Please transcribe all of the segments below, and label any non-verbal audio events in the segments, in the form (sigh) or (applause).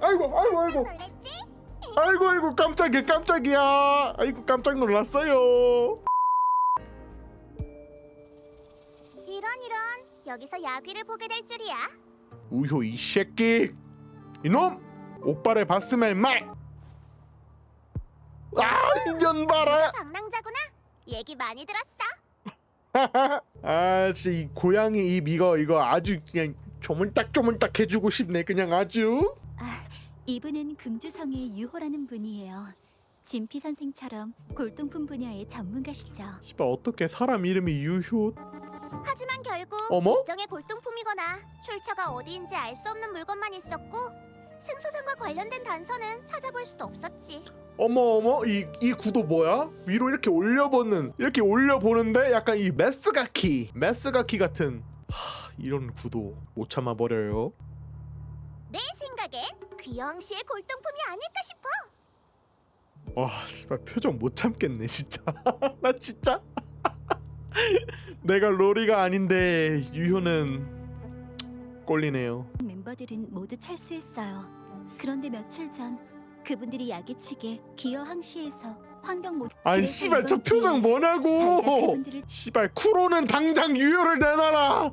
아이고 아이고 아이고 놀랬지? 아이고 아이고 깜짝이야 깜짝이야 아이고 깜짝 놀랐어요 이런 이런 여기서 야귀를 보게 될 줄이야. 우효 이 새끼 이놈 오빠를 봤으면 임마 아 인연 봐라 방랑자구나. 얘기 많이 들었어. (laughs) 아 진짜 이 고양이 입 이거 이거 아주 그냥 조물딱 조물딱 해주고 싶네 그냥 아주 아, 이분은 금주성의 유호라는 분이에요. 진피 선생처럼 골동품 분야의 전문가시죠. 씨발 어떻게 사람 이름이 유효 하지만 결국 어머? 직정의 골동품이거나 출처가 어디인지 알 수 없는 물건만 있었고 승소상과 관련된 단서는 찾아볼 수도 없었지. 어머 어머 이, 이 구도 뭐야? 위로 이렇게 올려보는 이렇게 올려보는데 약간 이 메스가키 메스가키 같은 하, 이런 구도 못 참아버려요 내 생각엔 귀여왕 씨의 골동품이 아닐까 싶어. 와 씨발 표정 못 참겠네 진짜 (laughs) 나 진짜 (laughs) 내가 로리가 아닌데 유효는 꼴리네요 멤버들은 모두 철수했어요. 그런데 며칠 전 그분들이 야기치게 기어 항시에서 환경 모 아이 그래서 씨발 저 이번 표정 기회에 뭐냐고 그분들을 씨발 쿠로는 당장 유효를 내놔라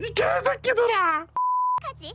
이 개새끼들아 하지.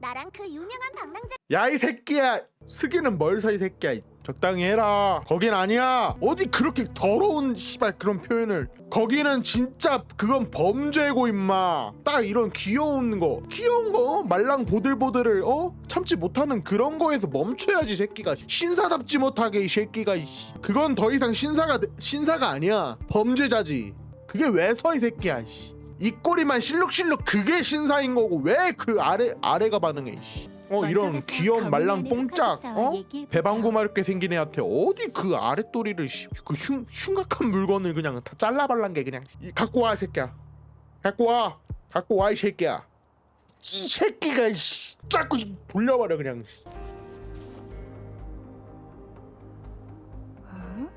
나랑 그 유명한 방랑자 야 이 새끼야. 스기는 멀서 이 새끼야. 적당히 해라. 거긴 아니야. 어디 그렇게 더러운 씨발 그런 표현을. 거기는 진짜 그건 범죄고 임마. 딱 이런 귀여운 거. 귀여운 거 말랑 보들보들을 어? 참지 못하는 그런 거에서 멈춰야지 새끼가. 신사답지 못하게 이 새끼가 이 씨. 그건 더 이상 신사가 돼- 신사가 아니야. 범죄자지. 그게 왜 서 이 새끼야 씨. 이 꼬리만 실룩실룩 그게 신사인 거고 왜 그 아래 아래가 반응해 씨. 어 이런 귀여운 말랑 뽕짝 어. 배방구마렵게 생긴 애한테 어디 그 아랫도리를 씨, 그 흉, 흉악한 물건을 그냥 다 잘라발란 게 그냥. 이, 갖고 와 이 새끼야. 갖고 와. 갖고 와 이 새끼야. 이 새끼가 씨, 자꾸 돌려버려 그냥. 어?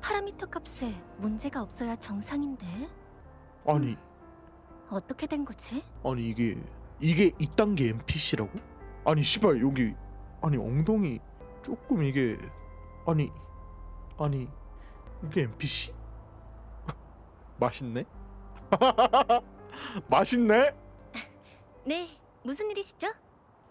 파라미터 값에 문제가 없어야 정상인데? 아니 어떻게 된 거지? 아니 이게 이게 이딴 게 NPC라고? 아니 씨발 여기 아니 엉덩이 조금 이게 아니 아니 이게 NPC? (laughs) 맛있네? (laughs) 맛있네? 네, 무슨 일이시죠?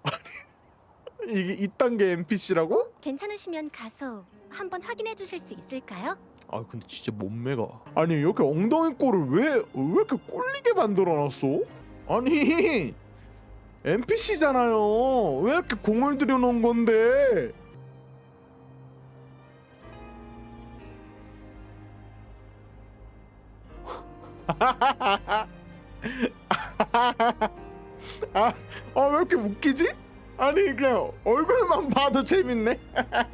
(laughs) 이게 이딴 게 NPC라고? 괜찮으시면 가서 한번 확인해 주실 수 있을까요? 아 근데 진짜 몸매가 아니 이렇게 엉덩이 꼴을 왜 왜 이렇게 꼴리게 만들어놨어? 아니 NPC잖아요 왜 이렇게 공을 들여놓은 건데 아, (laughs) 아, 왜 이렇게 웃기지? 아니, 그냥 얼굴만 봐도 재밌네. (laughs)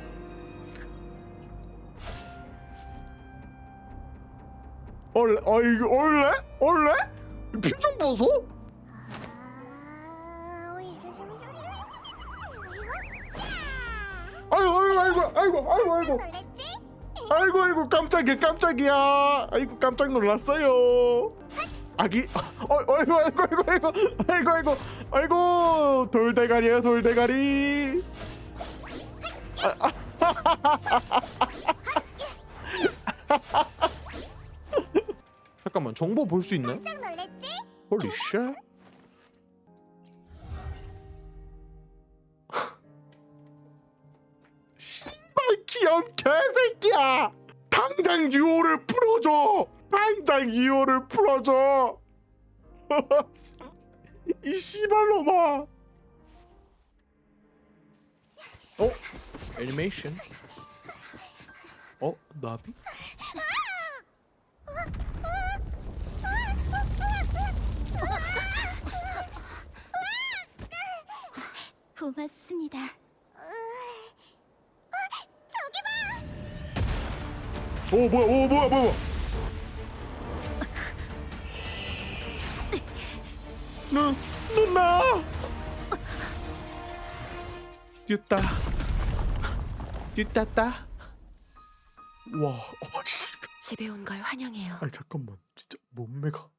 얼레? 아, 이거 얼레? 얼레? 표정 보소? 아, 아이고, 아이고, 아이고, 아이고, 아이고. 놀랬지? 아이고 아이고 깜짝이야 깜짝이야 아이고 깜짝 놀랐어요 아기 어, 아이고 아이고 아이고 아이고 아이고 아이고 아이고 돌대가리야 돌대가리 아, 아. 잠깐만 정보 볼 수 있나요? 깜짝 놀랬지? 홀리 쉣 씨발 귀여운 개새끼야 당장 유호를 풀어줘 당장 유호를 풀어줘 (laughs) 이 씨발놈아 어? 애니메이션 어? 나비? 고맙습니다. 저기 봐. 오 뭐야 오 뭐야 뭐야 누 누나 뛰었다 뛰었다 와 어, 씨. 집에 온 걸 환영해요. 아니 잠깐만 진짜 몸매가